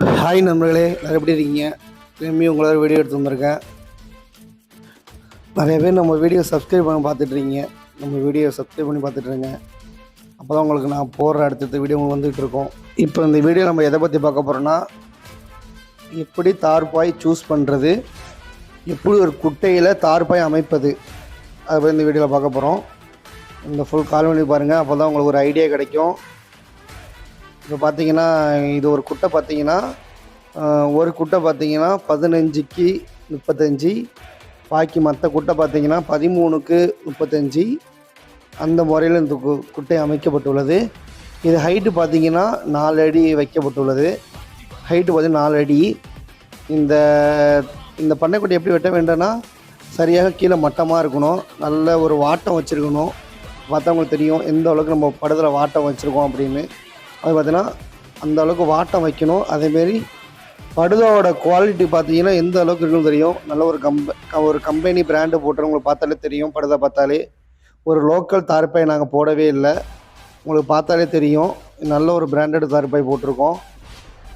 Hi நண்பர்களே எல்லாரும் எப்படி இருக்கீங்க? திரும்பி உங்களோட வீடியோ எடுத்து வந்திருக்கேன். நிறைய பேர் நம்ம வீடியோ சப்ஸ்கிரைப் பண்ணி பார்த்துட்ருக்கீங்க நம்ம வீடியோ சப்ஸ்கிரைப் பண்ணி பார்த்துட்ருங்க அப்போ தான் உங்களுக்கு நான் போடுற அடுத்தடுத்த வீடியோ உங்களுக்கு வந்துகிட்டு இருக்கோம். இப்போ இந்த வீடியோ நம்ம எதை பற்றி பார்க்க போகிறோன்னா எப்படி தார்பாய் சூஸ் பண்ணுறது எப்படி ஒரு குட்டையில் தார்பாய் அமைப்பது அதை பற்றி இந்த வீடியோவில் பார்க்க போகிறோம் இந்த ஃபுல் கால் பண்ணி பாருங்கள் அப்போ தான் உங்களுக்கு ஒரு ஐடியா கிடைக்கும். இப்போ பார்த்தீங்கன்னா இது ஒரு குட்டை பார்த்தீங்கன்னா ஒரு குட்டை பார்த்தீங்கன்னா பதினஞ்சுக்கு முப்பத்தஞ்சு. பாக்கி மற்ற குட்டை பார்த்தீங்கன்னா பதிமூணுக்கு முப்பத்தஞ்சு. அந்த முறையில் இந்த கு- குட்டை அமைக்கப்பட்டுள்ளது. இது ஹைட்டு பார்த்தீங்கன்னா நாலு அடி வைக்கப்பட்டுள்ளது. ஹைட்டு பார்த்தீங்கன்னா நாலு அடி. இந்த இந்த பண்ணைக்குட்டை எப்படி வெட்ட வேண்டும்னா சரியாக கீழே மட்டமாக இருக்கணும். நல்ல ஒரு வாட்டம் வச்சுருக்கணும். மற்றவங்களுக்கு தெரியும் எந்த அளவுக்கு நம்ம படத்தில் வாட்டம் வச்சுருக்கோம் அப்படின்னு. அது பார்த்தீங்கன்னா அந்த அளவுக்கு வாட்டம் வைக்கணும். அதேமாரி படுதாவோட குவாலிட்டி பார்த்தீங்கன்னா எந்த அளவுக்கு இருக்குன்னு தெரியும். நல்ல ஒரு கம்ப ஒரு கம்பெனி பிராண்டு போட்டுறவங்களை பார்த்தாலே தெரியும். படுதா பார்த்தாலே ஒரு லோக்கல் தார்பாய் நாங்கள் போடவே இல்லை. உங்களுக்கு பார்த்தாலே தெரியும். நல்ல ஒரு பிராண்டட் தார்பாய் போட்டிருக்கோம்.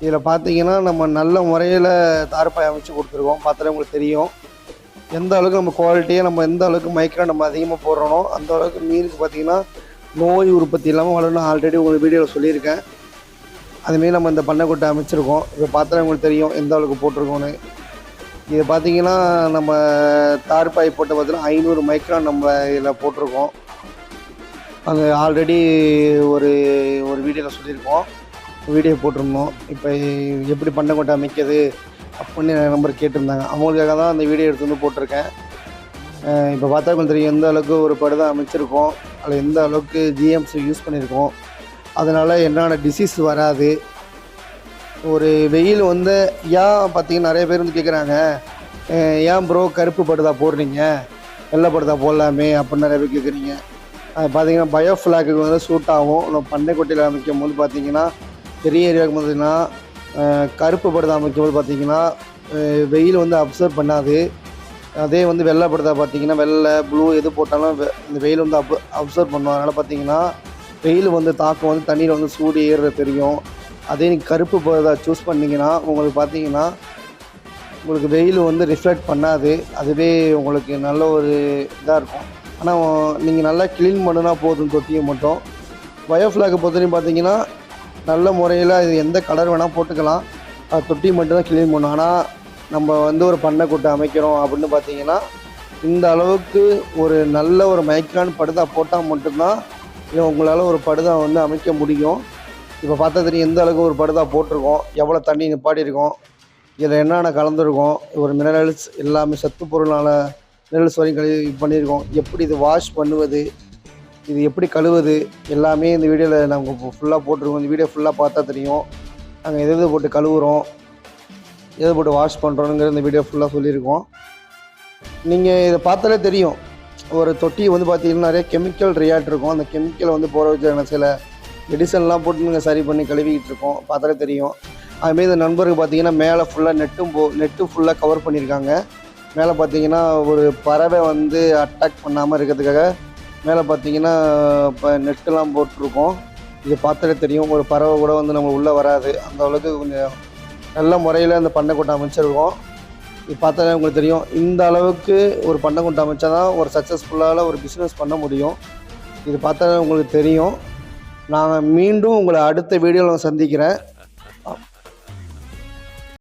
இதில் பார்த்தீங்கன்னா நம்ம நல்ல முறையில் தார்பாய் அமைச்சு கொடுத்துருக்கோம். பார்த்தாலே உங்களுக்கு தெரியும். எந்த அளவுக்கு நம்ம குவாலிட்டியாக நம்ம எந்த அளவுக்கு மைக்கில் நம்ம அதிகமாக போடுறோனோ அந்த அளவுக்கு மீனுக்கு பார்த்தீங்கன்னா நோய் உற்பத்தி இல்லாமல் வளரணும். ஆல்ரெடி உங்களுக்கு வீடியோவில் சொல்லியிருக்கேன். அதுமாரி நம்ம இந்த பண்ணைக்கொட்டை அமைச்சிருக்கோம். இப்போ பார்த்தா உங்களுக்கு தெரியும் எந்த அளவுக்கு போட்டிருக்கோன்னு இது பார்த்திங்கன்னா நம்ம தார்பாய் போட்டு பார்த்தீங்கன்னா ஐநூறு மைக்ரான் நம்ம இதில் போட்டிருக்கோம். அது ஆல்ரெடி ஒரு ஒரு வீடியோவில் சொல்லியிருக்கோம். வீடியோ போட்டிருந்தோம். இப்போ எப்படி பண்ணைக்கொட்டை அமைக்கிறது அப்படின்னு நம்பர் கேட்டிருந்தாங்க. அவங்களுக்காக தான் அந்த வீடியோ எடுத்து வந்து போட்டிருக்கேன். இப்போ பார்த்தா கொஞ்சம் தெரியும் எந்த அளவுக்கு ஒரு படுதா அமைச்சிருக்கோம். அதில் எந்த அளவுக்கு ஜிஎம்சி யூஸ் பண்ணியிருக்கோம் அதனால் என்னென்ன டிசீஸ் வராது. ஒரு வெயில் வந்து ஏன் பார்த்தீங்கன்னா நிறைய பேர் வந்து கேட்குறாங்க ஏன் ப்ரோ கருப்பு படுதா போடுறீங்க? வெள்ளை படுதா போடலாமே அப்படின்னு நிறைய பேர் கேட்குறீங்க அது பார்த்தீங்கன்னா பயோஃப்ளாக்கு வந்து சூட் ஆகும். நம்ம பண்ணைக்குட்டியில் அமைக்கும் போது பார்த்தீங்கன்னா பெரிய ஏரியாவுக்கு பார்த்தீங்கன்னா கருப்பு படுதா அமைக்கும் போது பார்த்தீங்கன்னா வெயில் வந்து அப்சர்வ் பண்ணாது. அதே வந்து வெள்ளை படுதா பார்த்தீங்கன்னா வெள்ளை ப்ளூ எது போட்டாலும் வெ- இந்த வெயில் வந்து அப் அப்சர்வ் பண்ணுவோம் அதனால் பார்த்தீங்கன்னா வெயில் வந்து தாக்கம் வந்து தண்ணியில் வந்து சூடு ஏறுறது தெரியும். அதே நீங்கள் கருப்பு படுதா சூஸ் பண்ணிங்கன்னா உங்களுக்கு பார்த்தீங்கன்னா உங்களுக்கு வெயில் வந்து ரிஃப்ளெக்ட் பண்ணாது. அதுவே உங்களுக்கு நல்ல ஒரு இதாக இருக்கும். ஆனால் நீங்கள் நல்லா க்ளீன் பண்ணுனா போதும் தொட்டியை மட்டும். பயோஃப்ளாக்கை பொறுத்தவரையும் பார்த்தீங்கன்னா நல்ல முறையில் இது எந்த கலர் வேணால் போட்டுக்கலாம். அது தொட்டி மட்டும் தான் க்ளீன் பண்ணும். ஆனால் நம்ம வந்து ஒரு பண்ணை கூட்டை அமைக்கிறோம் அப்படின்னு பார்த்தீங்கன்னா இந்த அளவுக்கு ஒரு நல்ல ஒரு மைக்ரான் படுதா போட்டால் மட்டும்தான் உங்களால் ஒரு படுதா வந்து அமைக்க முடியும். இப்போ பார்த்தா தெரியும் எந்த அளவுக்கு ஒரு படுதா போட்டிருக்கோம் எவ்வளோ தண்ணி நிப்பாட்டியிருக்கோம் இதில் என்னென்ன கலந்துருக்கோம் ஒரு மினரல்ஸ் எல்லாமே சத்து பொருளால் மினரல்ஸ் வரையும் கழுவி பண்ணியிருக்கோம். எப்படி இது வாஷ் பண்ணுவது இது எப்படி கழுவுது எல்லாமே இந்த வீடியோவில் நாங்கள் ஃபுல்லாக போட்டிருக்கோம். இந்த வீடியோ ஃபுல்லாக பார்த்தா தெரியும். நாங்கள் எது எது போட்டு கழுவுறோம் எது போட்டு வாஷ் பண்ணுறோங்கிற இந்த வீடியோ ஃபுல்லாக சொல்லியிருக்கோம். நீங்கள் இதை பார்த்தாலே தெரியும். ஒரு தொட்டி வந்து பார்த்தீங்கன்னா நிறைய கெமிக்கல் ரியாக்ட் இருக்கும். அந்த கெமிக்கலை வந்து போகிற வச்சு சில மெடிசன்லாம் போட்டு நீங்கள் சரி பண்ணி கழுவிக்கிட்டு இருக்கோம். பார்த்தாலே தெரியும். அதுமாரி இந்த நண்பருக்கு பார்த்தீங்கன்னா மேலே ஃபுல்லாக நெட்டும் போ நெட்டு ஃபுல்லாக கவர் பண்ணியிருக்காங்க. மேலே பார்த்தீங்கன்னா ஒரு பறவை வந்து அட்டாக் பண்ணாமல் இருக்கிறதுக்காக மேலே பார்த்தீங்கன்னா இப்போ நெட்டெல்லாம் போட்டிருக்கோம். இது பார்த்தாலே தெரியும். ஒரு பறவை கூட வந்து நம்ம உள்ளே வராது. அந்த அளவுக்கு கொஞ்சம் நல்ல முறையில் அந்த பண்ணைக்கொட்டை அமைச்சிருக்கோம். இது பார்த்தாலே உங்களுக்கு தெரியும். இந்த அளவுக்கு ஒரு பண்ணைக்கொட்டை அமைச்சா தான் ஒரு சக்ஸஸ்ஃபுல்லால் ஒரு பிஸ்னஸ் பண்ண முடியும். இது பார்த்தாலே உங்களுக்கு தெரியும். நான் மீண்டும் உங்களை அடுத்த வீடியோவில் சந்திக்கிறேன்.